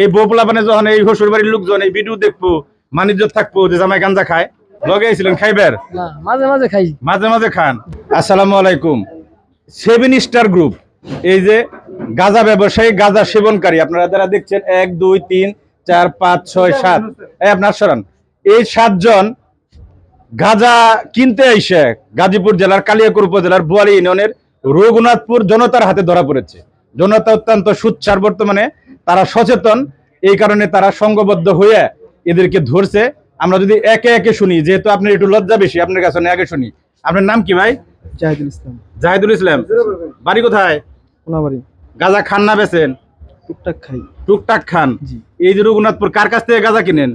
এই বউপলা মানে যখন এই শ্বশুর বাড়ির লোকজন এই ভিডিও দেখব মানিজ্য থাকব যে জামাই গাঞ্জা খায় লগে আইছিলেন খাইবার? মাঝে মাঝে খাই। মাঝে মাঝে খান। আসসালামু আলাইকুম। সেভেন স্টার গ্রুপ এই যে গাঁজা ব্যবসায়ী গাঁজা সেবনকারী আপনারা যারা দেখছেন এক দুই তিন চার পাঁচ ছয় সাত। আপনার সরান। এই সাতজন গাঁজা কিনতে আইসে গাজীপুর জেলার কালিয়াকুর উপজেলার বুয়ালি ইউনিয়নের রঘুনাথপুর জনতার হাতে ধরা পড়েছে। জনতা অত্যন্ত সুচ্চার বর্তমানে তারা সচেতন এই কারণে তারা সংঘবদ্ধ হয়ে এদেরকে ধরছে। আমরা যদি একে একে শুনি যেহেতু আপনার একটু লজ্জা বেশি আপনার কাছে আগে শুনি। আপনার নাম কি ভাই? জাহিদুল ইসলাম। জাহিদুল ইসলাম। বাড়ি কোথায়? কোনাবাড়ি। গাজা খান না বেছেন টুকটাক খাই। টুকটাক খান? এই যে রঘুনাথপুর কার কাছ থেকে গাজা কিনেন?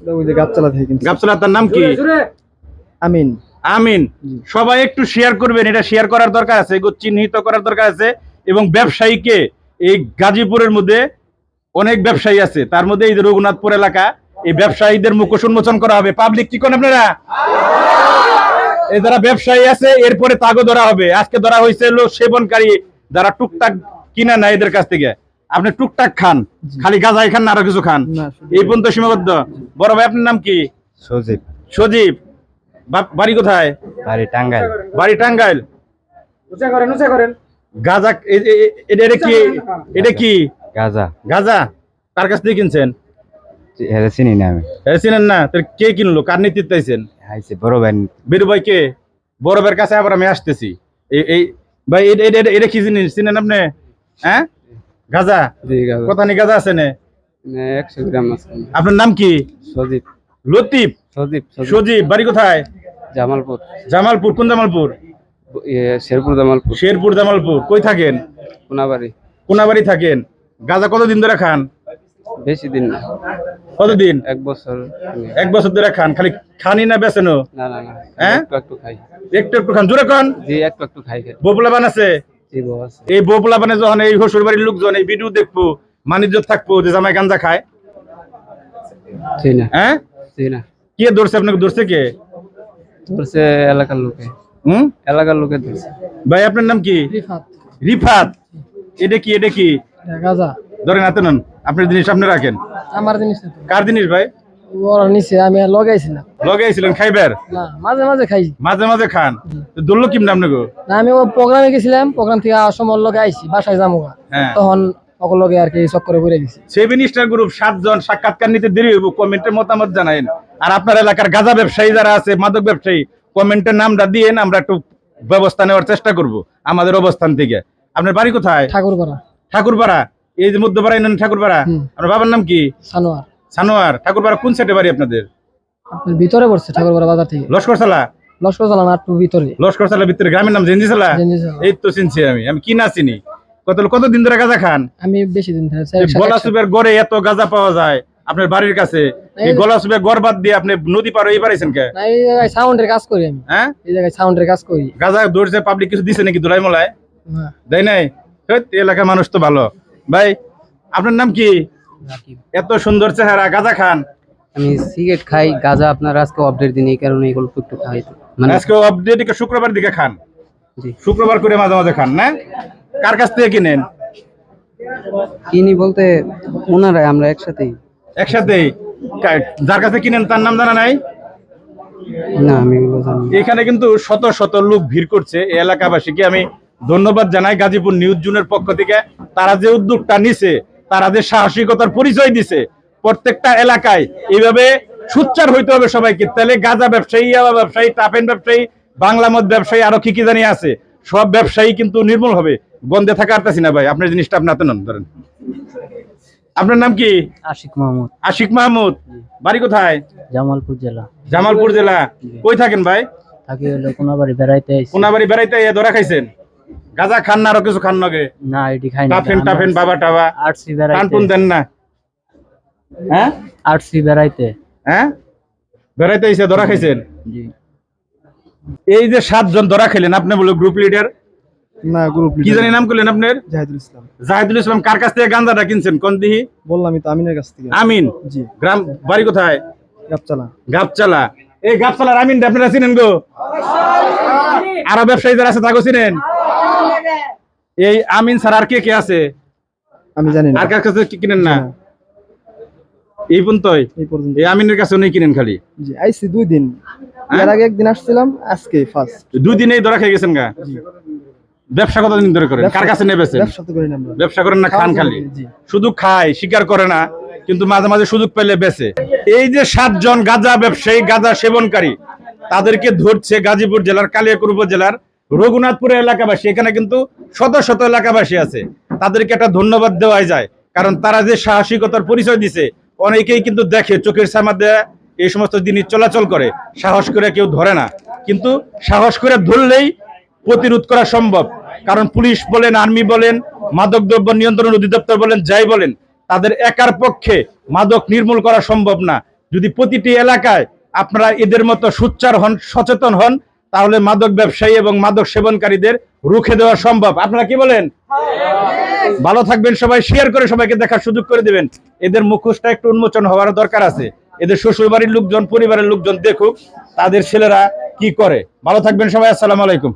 ওটা ওই যে গাছচালা থেকে কিনছি। তার নাম কি? আমিন। আমিন। সবাই একটু শেয়ার করবেন এটা শেয়ার করার দরকার আছে চিহ্নিত করার দরকার আছে। এবং ব্যবসায়ীকে এই গাজীপুরের মধ্যে অনেক ব্যবসায়ী আছে। তার মধ্যে এই যে রঘুনাথপুর এলাকা এই ব্যবসায়ীদের মুখোশ উন্মোচন করা হবে। পাবলিক কি করেন আপনারা? এই যারা ব্যবসায়ী আছে এরপরে তাগো ধরা হবে। আজকে ধরা হয়েছে সেবনকারী যারা টুকটাক কিনা না এদের কাছ থেকে। আপনি টুকটাক খান খালি গাঁজাই খান না আরও কিছু খান। এই পর্যন্ত সীমাবদ্ধ। বড় ভাই আপনার নাম কি? সজীব। সজীব। বাপ- বাড়ি কোথায়? বাড়ি টাঙ্গাইল। বাড়ি টাঙ্গাইল। গাজা এ- এ- এটা কি? এটা কি? গাজা। গাজা? কার কাছ থেকে কিনছেন? চিনি না আমি। চিনেন না? তাহলে কে কিনলো? কার নেতৃত্ব আইছেন? বড় ভাই। বীরু ভাই কে? বড় ভাইয়ের কাছে আবার আমি আসতেছি। এই- ভাই এটা কি জিনিস? চিনেন আপনি? হ্যাঁ? গাজা? কথা নি গাজা আছে না? একশো গ্রাম আছে। আপনার নাম কি? সজীব। লতিফ? সজীব বাড়ি কোথায়? জামালপুর। জামালপুর কোন জামালপুর? শেরপুর জামালপুর। শেরপুর জামালপুর। কই থাকেন? কোনাবাড়ি। কোনাবাড়ি থাকেন। গাজা কতদিন ধরে খান? বেশি দিন না। কতদিন? এক বছর। এক বছর ধরে খান। খালি খানি না বেছেনো না না না। হ্যাঁ? একটু একটু খাই। একটু একটু খান। জোরে খান জি একটু একটু খাই আছে? জি বউ আছে। এই বপুলা বানে যখন এই শ্বশুর বাড়ির লোকজন এই ভিডিও দেখব মানিজ্য থাকব যে জামাই গাঞ্জা খায়? জি না। হ্যাঁ? জি না। কে ধরছে? আপনাকে ধরছে কে? ধরছে এলাকার লোকে। হুম? এলাকার লোকে ধরছে ভাই আপনার নাম কি? রিফাত। রিফাত। এটা কি এটা কি? গাজা। ধরেন হাতে নেন। আপনার জিনিস আপনি রাখেন। আমার জিনিস কার জিনিস ভাই? ওরা নিচে আমি আর লগাইছিলাম। লগে খাইবার? না মাঝে মাঝে খাই মাঝে মাঝে খান। তো ধরলো কিমন আপনাকে না আমি ও প্রোগ্রামে গেছিলাম প্রোগ্রাম থেকে বাসায় যাব হ্যাঁ। তখন সকল আর কি চক্করে ঘুরে গেছি। সেভেন স্টার গ্রুপ সাতজন সাক্ষাৎকার নিতে দেরি হইব কমেন্টের মতামত জানাইন। আর আপনার এলাকার গাঁজা ব্যবসায়ী যারা আছে মাদক ব্যবসায়ী কমেন্টের নামটা দিয়েন আমরা একটু ব্যবস্থা নেওয়ার চেষ্টা করব আমাদের অবস্থান থেকে। আপনার বাড়ি কোথায়? ঠাকুরপাড়া। ঠাকুরপাড়া? এই যে মধ্যপাড়া ইউনিয়ন ঠাকুরপাড়া। আপনার বাবার নাম কি? সানোয়ার। সানোয়ার। ঠাকুরপাড়া কোন সাইডে বাড়ি আপনাদের? আপনার ভিতরে পড়ছে ঠাকুরপাড়া বাজার থেকে। লস্কর সালা লস্কর ভিতরে। গ্রামের নাম। এই তো চিনছি আমি। আমি কি না চিনি? কত কতদিন ধরে গাঁজা খান? আমি বেশি দিন ধরে সুবের গড়ে এত গাঁজা পাওয়া যায়। আপনার বাড়ির কাছে? এই এই- গড় বাদ দিয়ে আপনি নদী পার হয়ে পারাইছেন কে? না এই জায়গায় সাউন্ডের কাজ করি আমি। হ্যাঁ? এই জায়গায় সাউন্ডের কাজ করি। গাঁজা ধরছে পাবলিক কিছু দিছে নাকি দুলাই মলায়। দেয় নাই? এলাকার মানুষ তো ভালো। ভাই আপনার নাম কি? এত সুন্দর চেহারা গাঁজা খান। আমি সিগারেট খাই গাজা আপনার আজকে আপডেট দিন এই কারণে এগুলো একটু খাই মানে আজকে আপডেট শুক্রবার দিকে খান? জি। শুক্রবার করে মাঝে মাঝে খান না? কার কাছ থেকে কিনেন? কিনি বলতে ওনারাই আমরা একসাথেই। একসাথেই কা- যার কাছে কিনেন তার নাম জানা নাই? না আমি। এখানে কিন্তু শত শত লোক ভিড় করছে এই এলাকাবাসীকে। আমি ধন্যবাদ জানাই গাজীপুর নিউজ জুনের পক্ষ থেকে। তারা যে উদ্যোগটা নিছে তারা যে সাহসিকতার পরিচয় দিছে প্রত্যেকটা এলাকায় এইভাবে সুচ্চার হইতে হবে সবাইকে। তাহলে গাঁজা ব্যবসায়ী ইয়াবা ব্যবসায়ী টাপেন ব্যবসায়ী বাংলা মদ ব্যবসায়ী আরও কি কি জানি আছে সব ব্যবসায়ী কিন্তু নির্মূল হবে। বন্ধে থাকা আরতাছি না ভাই আপনার জিনিসটা আপনার হাতে নন ধরেন। আপনার নাম কি? আশিক মাহমুদ। আশিক মাহমুদ। বাড়ি কোথায়? জামালপুর জেলা। জামালপুর জেলা। কই থাকেন ভাই? থাকি হলো কোনাবাড়ি বেড়াইতে আইছি। কোনাবাড়ি বেড়াইতে এ ধরা খাইছেন? গাজা খান না আরও কিছু খান নগে? না এটি খাই না টাফেন টাফেন বাবা টাবা। আরসি বেড়াইতে। টুন দেন না। হ্যাঁ? আরসি বেড়াইতে। হ্যাঁ? বেড়াইতে এসে ধরা খাইছেন? জি। এই যে সাতজন ধরা খেলেন আপনি বলে গ্রুপ লিডার না গ্রুপ কি জানি নাম করলেন আপনার? জাহিদুল ইসলাম। জাহিদুল ইসলাম কার কাছ থেকে কিনছেন? কোন দিহি? বললামই তো আমিনের কাছ থেকে। আমিন? জি। গ্রাম বাড়ি কোথায়? গাপচালা গাবচালা এই গাবচালার আমিন আপনারা চিনেন গো? আরও ব্যবসায়ী যারা আছে তাকে চিনেন? এই আমিন স্যার আর কে কে আছে? আমি জানি না। আর কার কাছে কি কিনেন না? এই পর্যন্তই? এই পর্যন্ত। এই আমিনের কাছে নেই কিনেন খালি? জি আইসি দুই দিন। এর আগে একদিন আসছিলাম আজকে ফার্স্ট দুই দিনেই ধরা খেয়ে গেছেন গা? ব্যবসা কতদিন ধরে করেন? কার কাছে নেবেছেন? ব্যবসা করেন না খান খালি? শুধু খায় স্বীকার করে না কিন্তু মাঝে মাঝে সুযোগ পেলে বেচে। এই যে সাতজন গাঁজা ব্যবসায়ী গাঁজা সেবনকারী তাদেরকে ধরছে গাজীপুর জেলার কালিয়াকুর উপজেলার রঘুনাথপুরের এলাকাবাসী। এখানে কিন্তু শত শত এলাকাবাসী আছে। তাদেরকে একটা ধন্যবাদ দেওয়াই যায়। কারণ তারা যে সাহসিকতার পরিচয় দিছে অনেকেই কিন্তু দেখে চোখের সামা দেয়া এই সমস্ত জিনিস চলাচল করে। সাহস করে কেউ ধরে না। কিন্তু সাহস করে ধরলেই প্রতিরোধ করা সম্ভব। কারণ পুলিশ বলেন, আর্মি বলেন, মাদক দ্রব্য নিয়ন্ত্রণ অধিদপ্তর বলেন, যাই বলেন, তাদের একার পক্ষে মাদক নির্মূল করা সম্ভব না। যদি প্রতিটি এলাকায় আপনারা এদের মতো সুচ্চার হন, সচেতন হন, তাহলে মাদক ব্যবসায়ী এবং মাদক সেবনকারীদের রুখে দেওয়া সম্ভব। আপনারা কি বলেন? ভালো থাকবেন সবাই শেয়ার করে সবাইকে দেখার সুযোগ করে দিবেন। এদের মুখোশটা একটু উন্মোচন হওয়ার দরকার আছে। এদের শ্বশুর বাড়ির লোকজন, পরিবারের লোকজন দেখুক, তাদের ছেলেরা কি করে। ভালো থাকবেন সবাই, আসসালামু আলাইকুম।